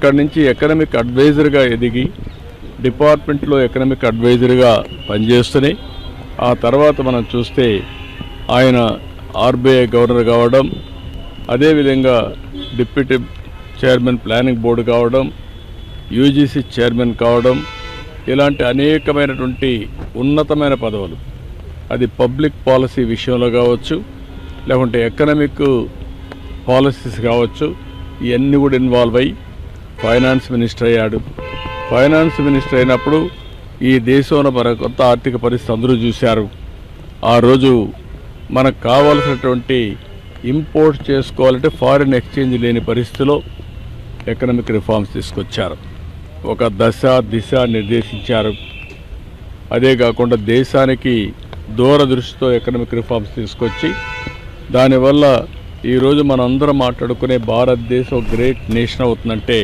ఇక్కడ నుంచి ఎకనమిక్ అడ్వైజర్గా ఎదిగి డిపార్ట్మెంట్లో ఎకనమిక్ అడ్వైజర్గా పనిచేస్తూనే ఆ తర్వాత మనం చూస్తే ఆయన ఆర్బీఐ గవర్నర్ కావడం అదేవిధంగా డిప్యూటీ చైర్మన్ ప్లానింగ్ బోర్డు కావడం యూజీసీ చైర్మన్ కావడం ఇలాంటి అనేకమైనటువంటి ఉన్నతమైన పదవులు. అది పబ్లిక్ పాలసీ విషయంలో కావచ్చు లేకుంటే ఎకనమిక్ పాలసీస్ కావచ్చు ఇవన్నీ కూడా ఇన్వాల్వ్ అయ్యి ఫైనాన్స్ మినిస్టర్ అయ్యాడు. ఫైనాన్స్ మినిస్టర్ అయినప్పుడు ఈ దేశంలో మన కొత్త ఆర్థిక పరిస్థితి అందరూ చూశారు. ఆ రోజు మనకు కావాల్సినటువంటి ఇంపోర్ట్ చేసుకోవాలంటే ఫారిన్ ఎక్స్చేంజ్ లేని పరిస్థితిలో ఎకనామిక్ రిఫార్మ్స్ తీసుకొచ్చారు. ఒక దశ దిశ నిర్దేశించారు. అదే కాకుండా దేశానికి దూరదృష్టితో ఎకనామిక్ రిఫార్మ్స్ తీసుకొచ్చి దానివల్ల ఈరోజు మనందరం మాట్లాడుకునే భారతదేశం గ్రేట్ నేషన్ అవుతుందంటే